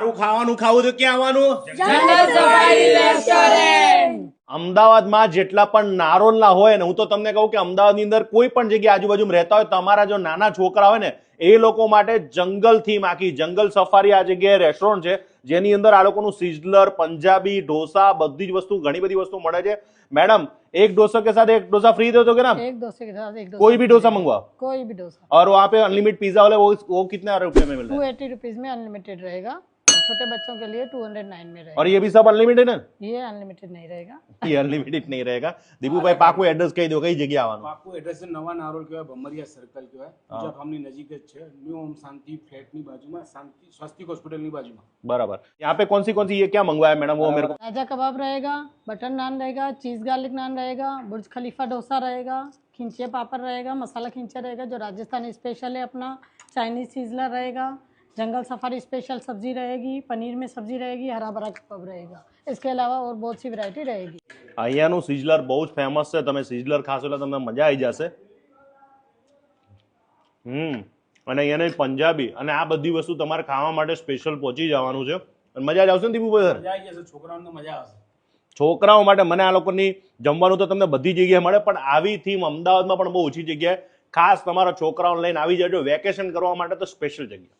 સારું ખાવાનું ખાવું તો ક્યાં આવવાનું? અમદાવાદમાં જેટલા પણ નારોલના હોય ને હું તો તમને કહું કે અમદાવાદની અંદર કોઈ પણ જગ્યાએ આજુબાજુ રહેતા હોય તમારા જો નાના છોકરા હોય ને એ લોકો માટે જંગલ થીમ આખી જંગલ સફારી આ જગ્યાએ રેસ્ટોરન્ટ છે જેની અંદર આ લોકોનું સિઝલર પંજાબી ઢોસા બધી જ વસ્તુ ઘણી બધી વસ્તુ મળે છે. મેડમ એક डोसा કે સાથે એક डोसा ફ્રી दे दो क्या ना एक डोसे के साथ एक डोसा कोई भी डोसा मंगवा कोई भी डोसा और वहाँ पे अनलिमिटेड पिज्जा वाले वो वो कितने रुपए में मिल रहा है टू एटी छोटे बच्चों के लिए टू हंड्रेड नाइन में रहेगा और ये भी सब अनलिमिटेड है ये अनलिमिटेड नहीं रहेगा ये अनलिमिटेड नहीं रहेगा दीपू भाई पाकू एड्रेस કહી દો કઈ જગ્યા આવવાનું પાકું એડ્રેસ છે નવા નારોલ કહેવાય ભમરિયા સર્કલ કહેવાય પૂજા ફાર્મની નજીક જ છે ન્યૂ ઓમ શાંતિ ફ્લેટની બાજુમાં શાંતિ સ્વસ્તિક હોસ્પિટલની બાજુમાં बराबर यहाँ पे कौन सी कौन सी ये क्या मंगवाया मैडम वो मेरे को राजा कबाब रहेगा बटर नान रहेगा चीज़ गार्लिक नान रहेगा बुर्ज खलीफा डोसा रहेगा खिंचे पापड़ रहेगा मसाला खिंचा रहेगा जो राजस्थानी स्पेशल है अपना चाइनीज सीजलर रहेगा जंगल सफारी स्पेशल सब्जी रहेगी पनीर में सब्जी रहेगी हरा भरा कबाब रहेगा इसके अलावा और बहुत सी वैरायटी रहेगी અહીંયાનું સિઝલર બહુ જ ફેમસ છે તમે સિઝલર ખાશો એટલે તમને મજા આવી જશે હમ અને અહીંયાની પંજાબી અને આ બધી વસ્તુ તમારે ખાવા માટે સ્પેશિયલ પહોંચી જવાનું છે અને મજા જ આવશે ને દીપુભાઈ સર મજા આવી જશે છોકરાઓને તો મજા આવશે છોકરાઓ માટે મને આ લોકોની જમવાનું તો તમને બધી જગ્યાએ મળે પણ આવી થીમ અમદાવાદમાં પણ બહુ ઓછી જગ્યાએ ખાસ તમારા છોકરાઓને લઈને આવી જજો વેકેશન કરવા માટે તો સ્પેશિયલ જગ્યા